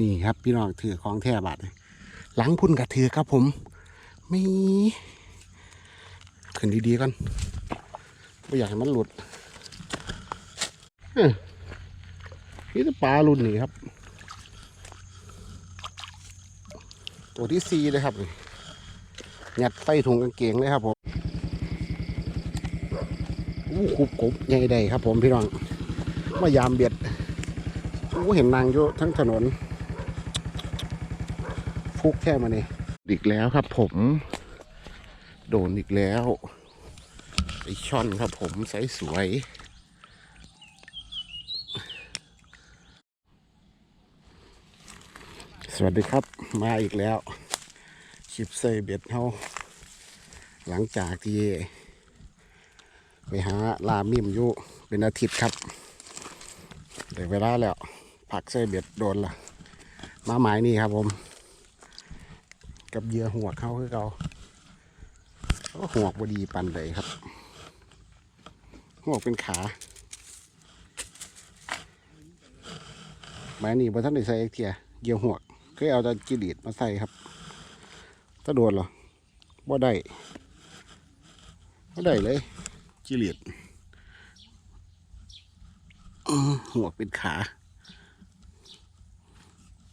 นี่ครับพี่น้องถือของแท้บาทหลังพุ่นกับถือครับผมไม่ขึ้นดีๆก่อนไม่อยากให้มันหลุดอ้ยนี่จะปลารุ่นนี้ครับ ตัวที่สี่เลยครับนี่ยัดใต้ถุงกางเกงเลยครับผมอู้คุบกบใหญ่ใดครับผมพี่น้องมายามเบียดอู้เห็นนางอยู่ทั้งถนนุกแค่มาเนี่ยอีกแล้วครับผม โดนอีกแล้วไอช่อนครับผมใสสวย สวัสดีครับมาอีกแล้วคลิปเซเบ็ดเฮาหลังจากที่ไปหาลามิมอยู่เป็นอาทิตย์ครับเดี๋ยวเวลาแล้วผักเซเบ็ดโดนละมาหมายนี่ครับผม กับเหยื่อหัวเข้าคือเขาก็หัวบดีปันเลยครับ หัวเป็นขาไม้นี่พอท่านได้ใส่เอกเทียเหยื่อหัวเคยเอาแตะจิดีดมาใส่ครับถ้าโดนหรอบ่ได้บ่ได้เลยจิลีดหัวเป็นขา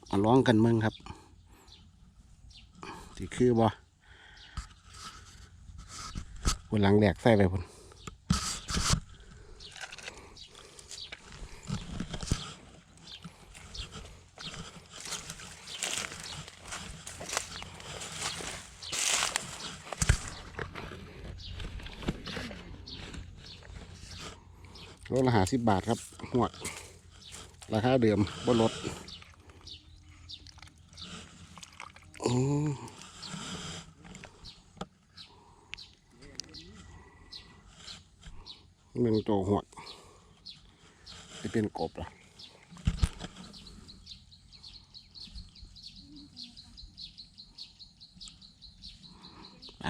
มาร้องกันมึงครับ สิคือบ่บนหลังแหลกใส่ไปพุ่นรถละหาสิบบาทครับหวดราคาเดิมบนรถอืม มัน ตัวหวดจะเป็นกบเหรอไป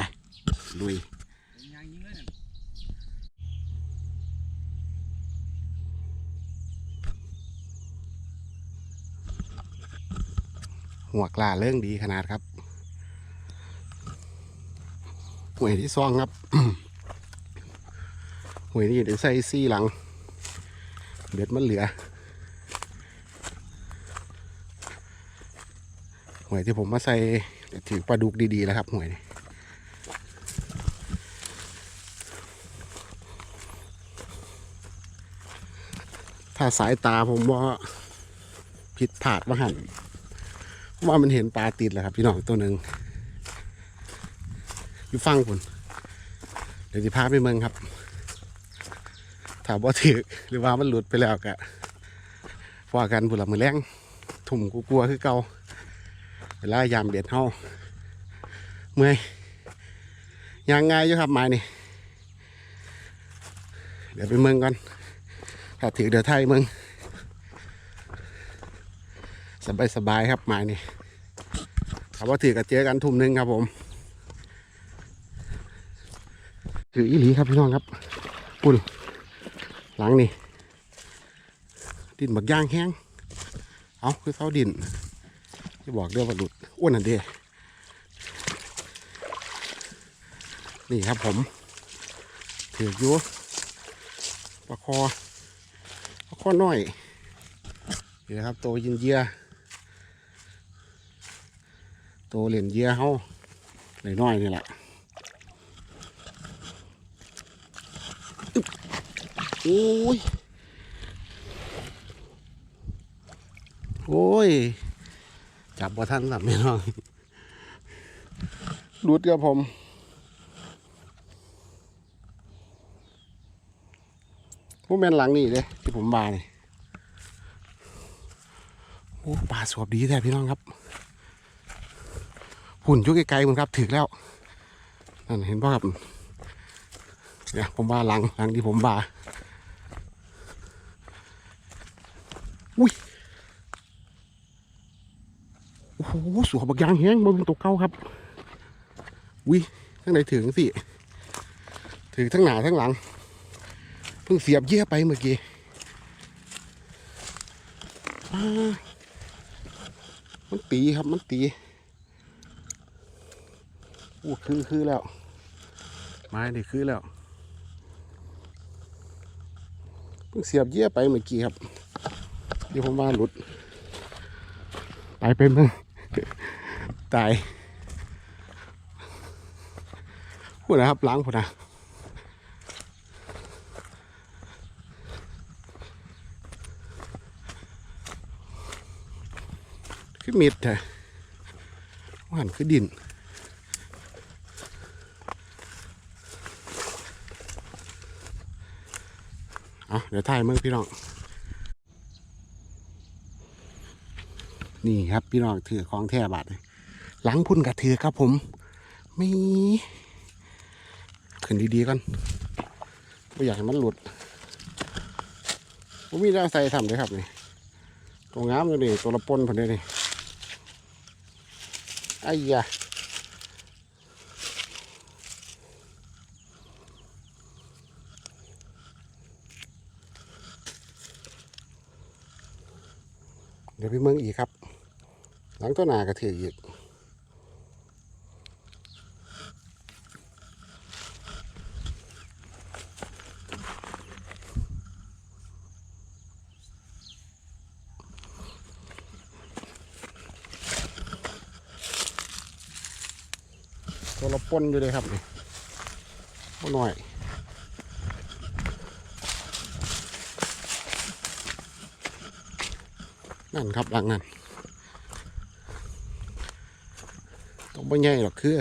ลุยหัวกล้าเรื่องดีขนาดครับหวยที่ซองครับ หวยนี่เดี๋ยวใส่ซี่หลัง เบ็ดมันเหลือหวยที่ผมมาใส่ถือปลาดุกดีๆแล้วครับหวยนี่ถ้าสายตาผมว่าผิดผาดว่าหันว่ามันเห็นปลาติดแหล้วครับ พี่น้องตัวหนึ่งอยู่ฟังคุณเดี๋ยวจะพาไปเมืองครับ ถามว่าถือหรือว่ามันหลุดไปแล้วกะฟอกันบุหรี่มือแรงถุ่มกูกลัวคือเก่าเวลายามเบียดเฮาเมื่อยยางไงอยู่ครับไม้นี่เดี๋ยวไปเมืองก่อนถ้าถือเดี๋ยวไทยเมืองสบายสบายๆครับไม้นี่ถามว่าถือกับเจอกันทุ่มหนึ่งครับผมถืออีหลีครับพี่น้องครับปุ่น หลังนี่ดินบักย่างแห้งเอาคือเสาดินที่บอกเรื่องว่าหลุดอ้วนอันเดียนี่ครับผมถืออยู่ปลาคอปลาคอน้อยนี่นะครับโตยินเยียโตเหรียญเยียเฮาหน่อยๆนี่แหละ โอ้ย โอ้ย จับบ่ทันสับไม่น้องรูดกับผม ผู้แมนหลังนี่เลยที่ผมบาเนี่ยโอ้ปลาสวบดีแท้พี่น้องครับ หุ่นยุ่ไกลๆมันครับถึกแล้ว นั่นเห็นป่ะครับเนี่ยผมบาหลังหลังที่ผมบา อุ้ยโอ้โหสวยบักยางแห้งบนเป็นตัวเก้าครับอุ้ยทั้งไหนถึงสิถือทั้งหนาทั้งหลัง เพิ่งเสียบเยี่ยไปเมื่อกี้มันตีครับมันตีโอ้คือคือแล้วไม้นี่คือแล้วเพิ่งเสียบเยี่ยไปเมื่อกี้ครับ เดี๋ยวผมว่าหลุด ไปเป็นมึงตายพูดนะครับล้างพูดนะคือมิดแท้ว่าหันคือดินเอาเดี๋ยวถ่ายมึงพี่น้อง นี่ครับพี่น้องถือของแท้บาทเลยหลังพุ่นกับถือครับผมมีขึ้นดีๆก่อนไม่อยากให้มันหลุดผมมีได้ใส่ทำเลยครับนี่ตัวงามเลยนี่ตัวละปนผมเลยนี่ไอ้ยาเดี๋ยวพี่เมืองอีกครับ หลังตัวหนากระถืออีกตัวละปนอยู่เลยครับนี่บ่หน่อยนั่นครับหลังนั่น ต้องไม่ใหญ่หรอกคือ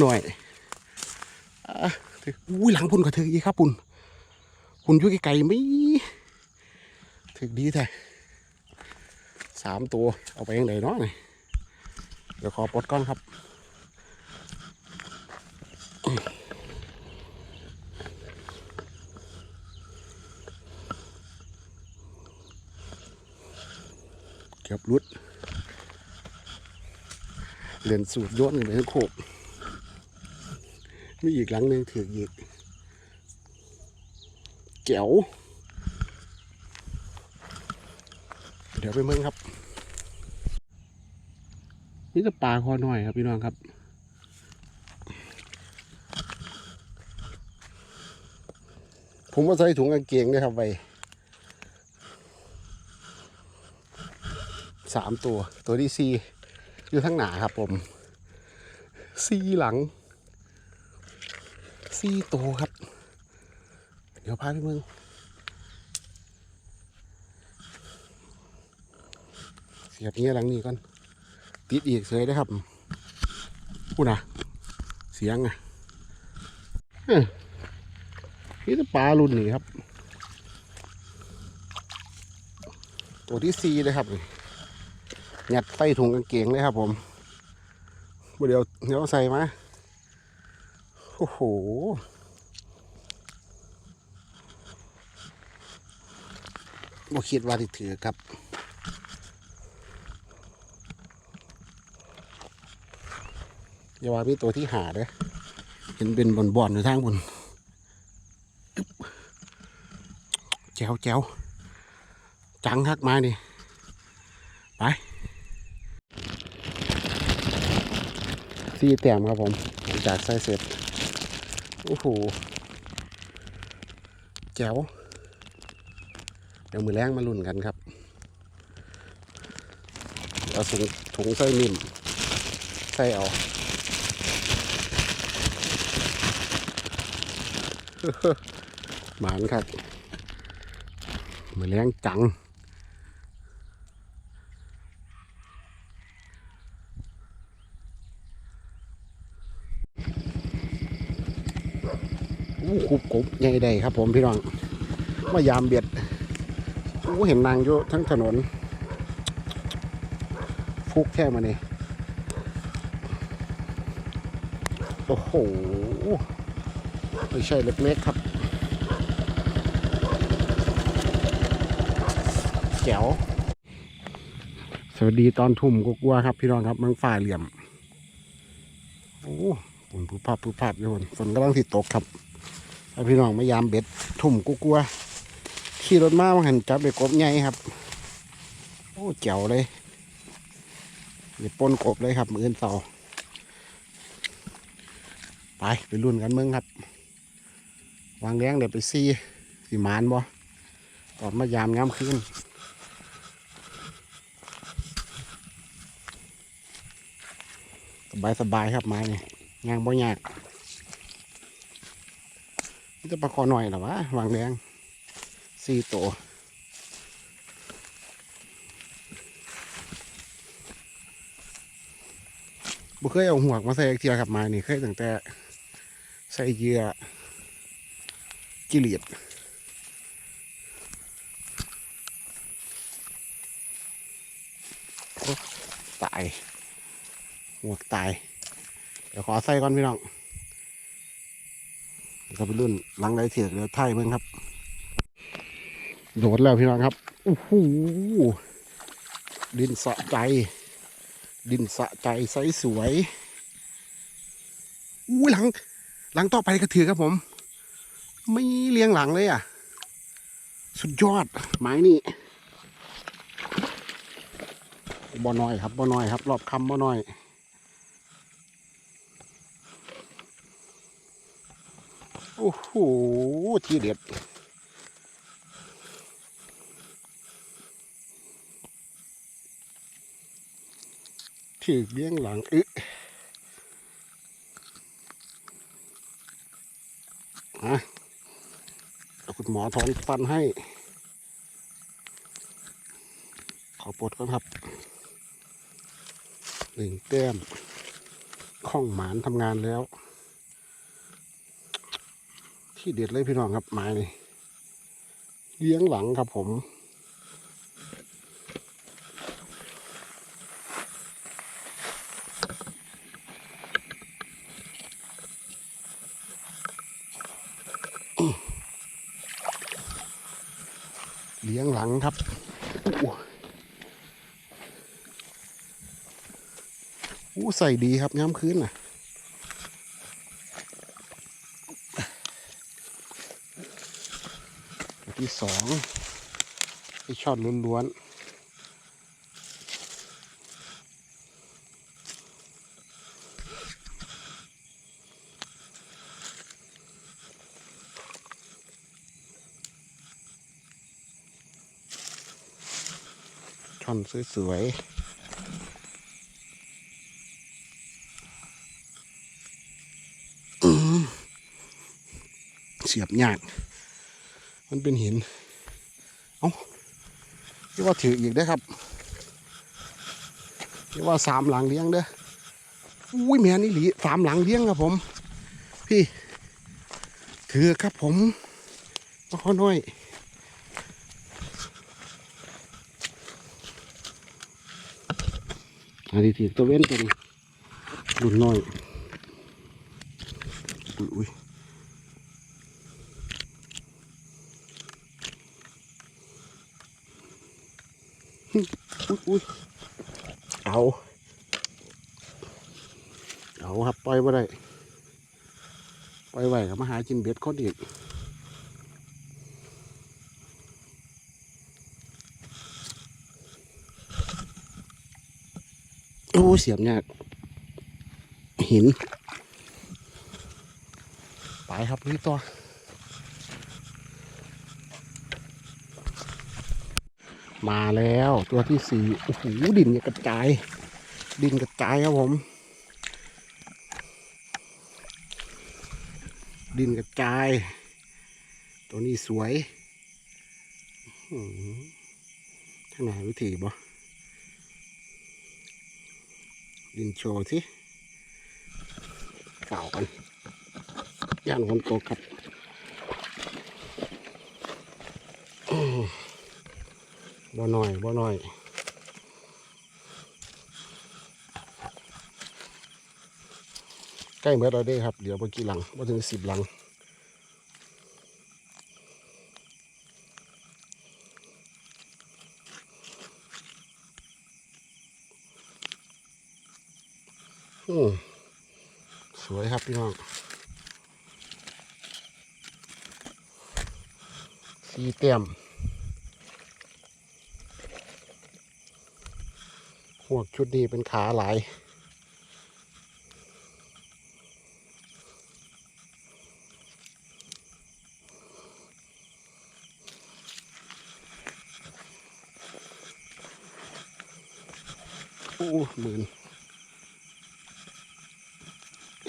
หน่อยอุ้ยหลังพุ่นก็ถืออีกครับพุ่นพุ่นยู่ไกลๆไม่ถือดีแท้สามตัวเอาไปยังไงเนาะเดี๋ยวขอปลดก้อนครับ เก็บรุดเรียนสูตรโยนอยู่ในโคกมีอีกหลังหนึ่งถืออีกแจ๋วเดี๋ยวไปเมืองครับ นี่จะปลาคอหน่อยครับพี่น้องครับผมว่าใส่ถุงกางเกงด้วยครับไป สามตัว ตัวที่สี่อยู่ทั้งหนาครับผมสี่หลังสี่ตัวครับ เดี๋ยวพาไปเมืองเสียบเงี้ยหลังนี้ก่อนติดอีกเสยได้ครับพูดนะเสียงไงเอ้ยนี่จะปลารุ่นนี้ครับ ตัวที่สี่เลยครับ นี่ยัดใต้ถุงกางเกงเลยครับผมเดี๋ยวเดี๋ยวใส่มาโอ้โหบ่คิดว่าที่ถือครับอย่าว่ามีตัวที่หาเด้เห็นเป็นบอนบอนๆอยู่ทางบนแจ๋วแจ๋วจังฮักมานี่ไป สี่แต้มครับผมหลังจากใส่เสร็จ โอ้โห แจ๋ว เดี๋ยวมือแรงมาลุ่นกันครับเอาถุงถุงใส่นิ่มใส่เอาหมานครับมือแรงจัง อู้คุบกบใหญ่ใดครับ ผมพี่น้องมายามเบียดโอ้เห็นนางอยู่ทั้งถนน ฟุกแค่มานี่โอ้โหไม่ใช่เล็กๆครับแจ๋วสวัสดีตอนทุ่มกลัวครับ พี่น้องครับมังฝ่าเหลี่ยม โอ้ฝนผู้ภาพผู้ภาพอยู่ฝนฝนกำลังติดตกครับ พี่น้องมายามเบ็ดทุ่มกูกลัวๆขี่รถมามาหันจับไปกบใหญ่ครับ โอ้เจ๋วเลยเดี๋ยวปนกบเลยครับมืออื่นต่อไปไปรุ่นกันเมืองครับ วางแรงเดี๋ยวไปซีสีมานบ่ตอนมายามงามขึ้นสบายสบายครับไม้นี่งางบ่ยากนี่ จะประคอหน่อยหรอวะวางแรงสี่ตัวบ่เคยเอาหัวกมาใส่อีกเทียครับม้นี่เคยตั้งแต่ใส่เยื่อกิเลสโอ้ตายหัวกตาย เดี๋ยวขอใส่ก่อนพี่น้อง ก็ไปรุ่นหลังไรเถียกเดี๋ยวไทยเบิ่งครับ โดดแล้วพี่น้องครับโอ้โหดินสะใจ ดินสะใจใสสวยอู้หลัง หลังต่อไปก็ถือครับผม ไม่เลี้ยงหลังเลยอะ สุดยอด ไม้นี่บ่อน้อยครับบ่อน้อยครับ รอบคำบ่อน้อย โอ้โห ทีเด็ด ถือเลี้ยงหลังอึฮะเอาคุณหมอถอนฟันให้ ขอปลดก่อนครับ หนึ่งแต้มข้องหมานทำงานแล้ว ที่เด็ดเลยพี่น้องครับไม้นี่เลี้ยงหลังครับผมเลี้ยงหลังครับอู้ใส่ดีครับย้ำคืนน่ะ ที่สองไอช่อนล้วนๆช่อนสวยๆเสียบยาก มันเป็นหิน เอาเรียกว่าถืออีกได้ครับเรียกว่าสามหลังเลี้ยงเด้ออุ้ยแม่นี่หลีสามหลังเลี้ยงครับผม พี่ ถือครับผมมาขอหน่อยอันนี้ถือตัวเว้นตัวนี้รุ่นน้อย อุ้ยอุ้ย อุ้ยอุ้ยเอา เอาครับปล่อยไ่ได้ ปล่อยไว้กับมาหากินเบ็ดคนอีกโอ้เสียบยากหิน ไปครับนี่ต่อ มาแล้วตัวที่สี่โอ้โหดินกระจาย ดินกระจายครับผม ดินกระจาย ตัวนี้สวยท่างไหนวิธีบ่ดินโชว์สิเก่ากันย่านคนโตกครับอื้อ บ่หน่อยบ่หน่อยใกล้เมื่อเราได้ครับเดี๋ยวเมื่อกี้หลังมาถึงสิบหลังอืมสวยครับพี่น้องสีเต็มหวก ชุดนี้เป็นขาหลาย โอ้หมื่น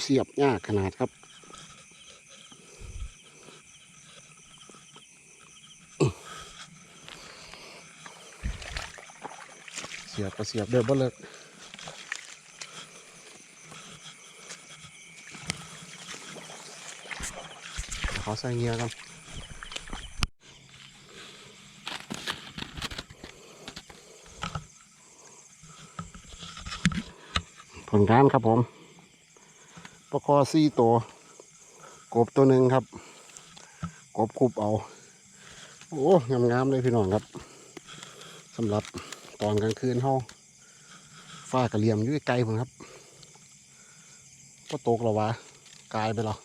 เสียบยากขนาดครับ เสียบ ก็เสียบเดือบบ่เลิกขอใส่เงียกันผลงานครับผมปลาคอซี่ตัวกบตัวหนึ่งครับ กบคุบเอา โอ้ งามๆเลยพี่น้องครับสำหรับ ตอนกลางคืนเฮาฟ้ากระเหลี่ยมอยู่ไกลผมครับก็ตกแล้ววะกลายไปแล้ว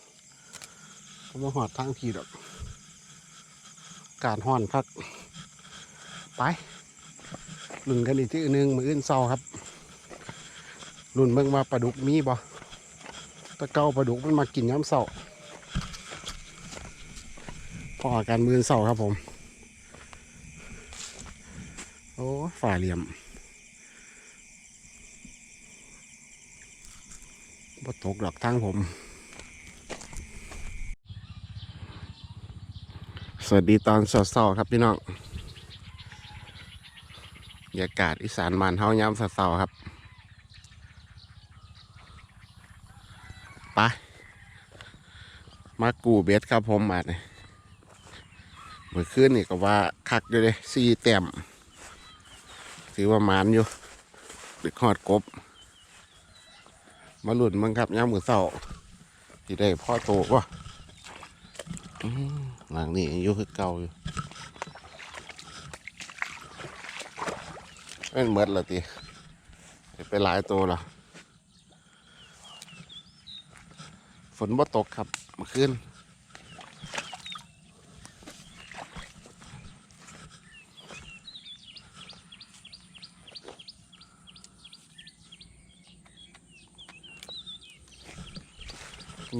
ผมมาหอดทางทีดอกการห่อนพัก ไปลุ่นกันอีกที่หนึ่งมืออื่นเศร้าครับลุ่นเบิ่งว่าปลาดุกมีบ่ตะเกาปลาดุกมันมากินย้ำเศร้าพออาการมืออนเศร้าครับผม โอ้ ฝ่าเหลี่ยมบ่ตกดอกทางผม สวัสดีตอนสดๆครับพี่น้องบรรยากาศอีสานมานเฮายามสดๆครับไปมากูเบ็ดครับผมมาเนี่ยเมื่อคืนนี่ก็ว่าคักอยู่เลยสี่แต้ม ถือว่าหมานอยู่ดึกหอดกบ มาหลุดมึงครับย่ามมือเศร้าที่ได้พ่อโตวะหลังนี้ยังอยู่คือเก่าอยู่เป็นเมดละตีไปหลายตัวละฝนบ่ตกครับเมื่อคืน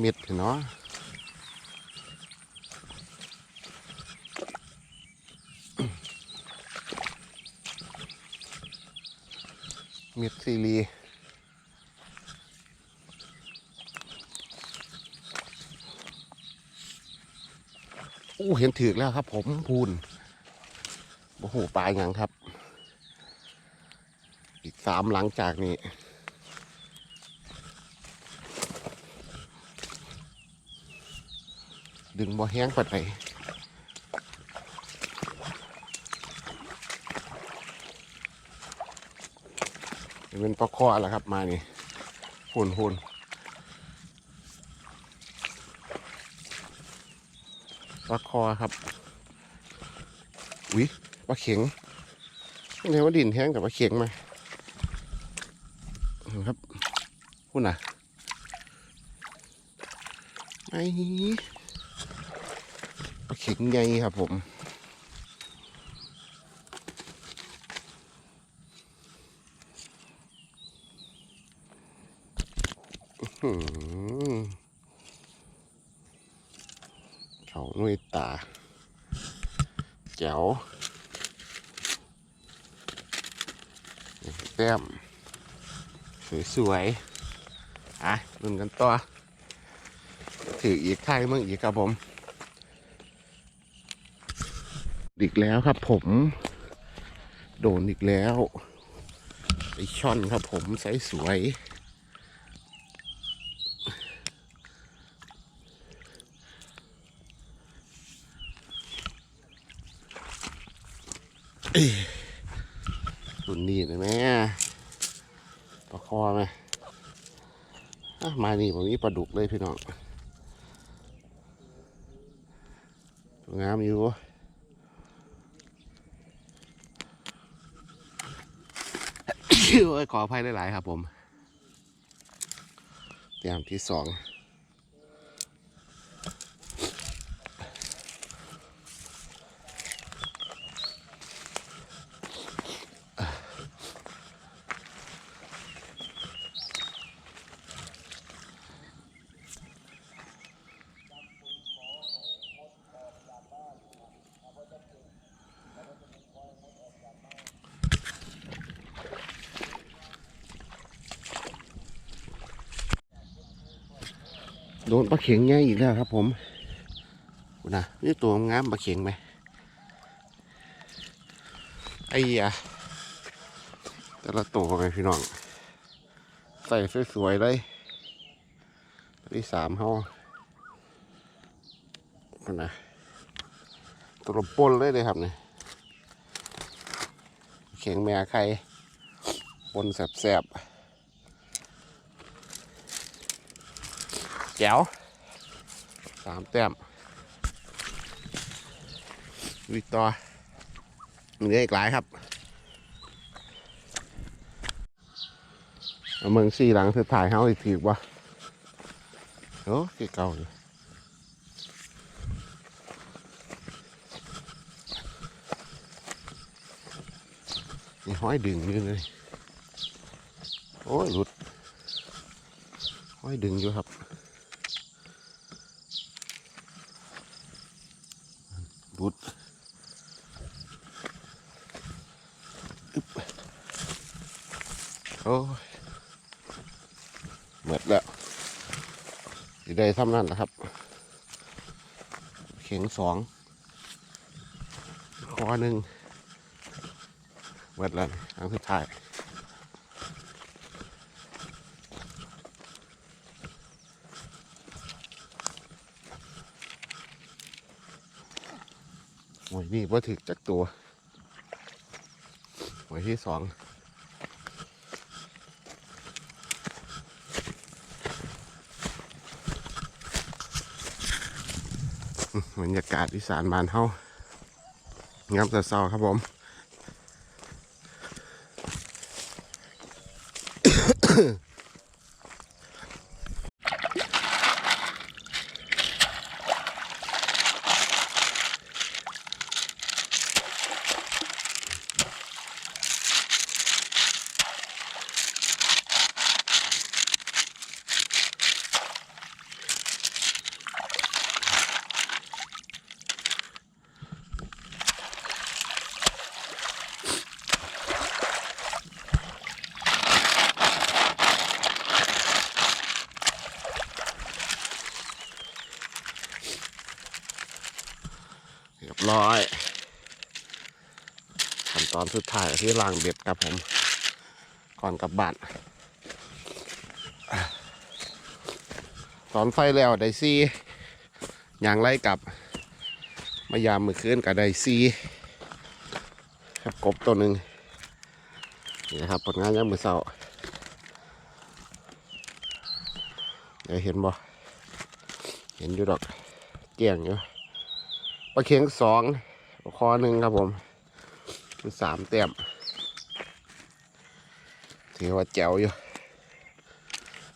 มิดเนาะมิดซีรีอู้เห็นถือแล้วครับผมพูนโอ้โหปลายยังครับ อีกสามหลังจากนี้ ดึงบ่แห้งปัดไปเป็นปลาคอแล้วครับมานี่หุ่นหุ่นปลาคอครับอุ้ยปลาเข็งไม่ใช่ว่าดินแห้งแต่ปลาเข็งมาครับหุ่นอะไอ้ เข็งใหญ่ครับผมเขาหนุ่ยตาแจ๋วแต้มสวยๆอะลุ้นกันต่อถืออีกไข่มึงอีกครับผม อีกแล้วครับ ผม โดนอีกแล้วไอช่อนครับผมไซส์สวยเอ้ยรุ่นนี้เลยแม่ปลาคอไหมมานี่ผมนี้ปลาดุกเลยพี่น้องงามอยู่ โอ้ย ขออภัยหลาย ๆ ครับผม เตรียมที่สอง ดนปลาเข็งง่ายอีกแล้วครับ ผมนะนี่ตัวงามปลาเข็งไหมไอ้ยาแต่ละตัวไงพี่น้อง ใส่สวยๆเลยตัวที่สามเขานะตัวละปนเลยเลยครับเนี่ยเข็งแม่ไข่ปนแสบๆ แจ๋วสามแต้มวิกตอร์เหลืออีกหลายครับเเมืองสี่หลังสุดท้ายเขาอีกทีวะโอ้คือเก่าอยู่นี่ห้อยดึงอยู่เลยโอ้ยหลุดห้อยดึงอยู่ครับ หลุดอึ๊บโอ้ยหมดแล้วอยู่ได้ซ้ำนั่นนะครับ เข็งสองคอหนึ่งหมดแล้วครั้งสุดท้าย นี่ว่าถึกจักตัวหวยที่สองบรรยากาศอีสานบานเฮางามแต่เศร้าครับผมเเรียบร้อยขั้นตอนสุดท้ายที่ล้างเบ็ดครับผม ก่อนกลับบ้านตอนไฟแล้วได้ซีอย่างไรกลับ มายามมือคืนกับได้ซีครับกบตัวหนึ่งนี่นะครับผลงานยามมือเสาเดี๋ยวเห็นบ่เห็นอยู่ดอกเกี่ยงอยู่ ปลาเข็งสองคอหนึ่งครับผมสามเต็มถือว่าแจ๋วอยู่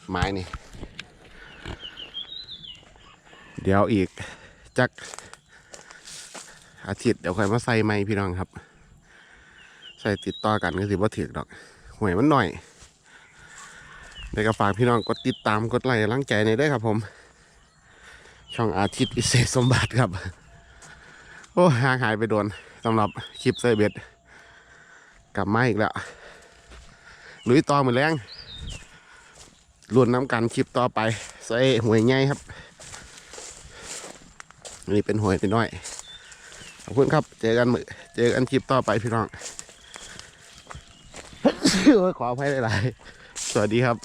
ไม้นี่ เดี๋ยวอีกจักอาทิตย์เดี๋ยวค่อยมาใส่ไม้พี่น้องครับ ใส่ติดต่อกันก็ถือว่าถือดอกหวยมันหน่อยเดี๋ยวก็ฝากพี่น้องกดติดตามกดไลค์กำลังใจในอยเด้ครับผม ช่องอาทิตย์อิเศษสมบัติครับ โอ้ห่างหายไปโดนสำหรับคลิปเซอร์เบ็ด กลับมาอีกแล้วลุยต่อเหมือนแรงรุ่นน้ำกันคลิปต่อไปใส่หวยใหญ่ครับนี่เป็นหวยน้อยขอบคุณครับ เจอกันมือเจอกันคลิปต่อไปพี่น้องขออภัยหลายๆสวัสดีครับ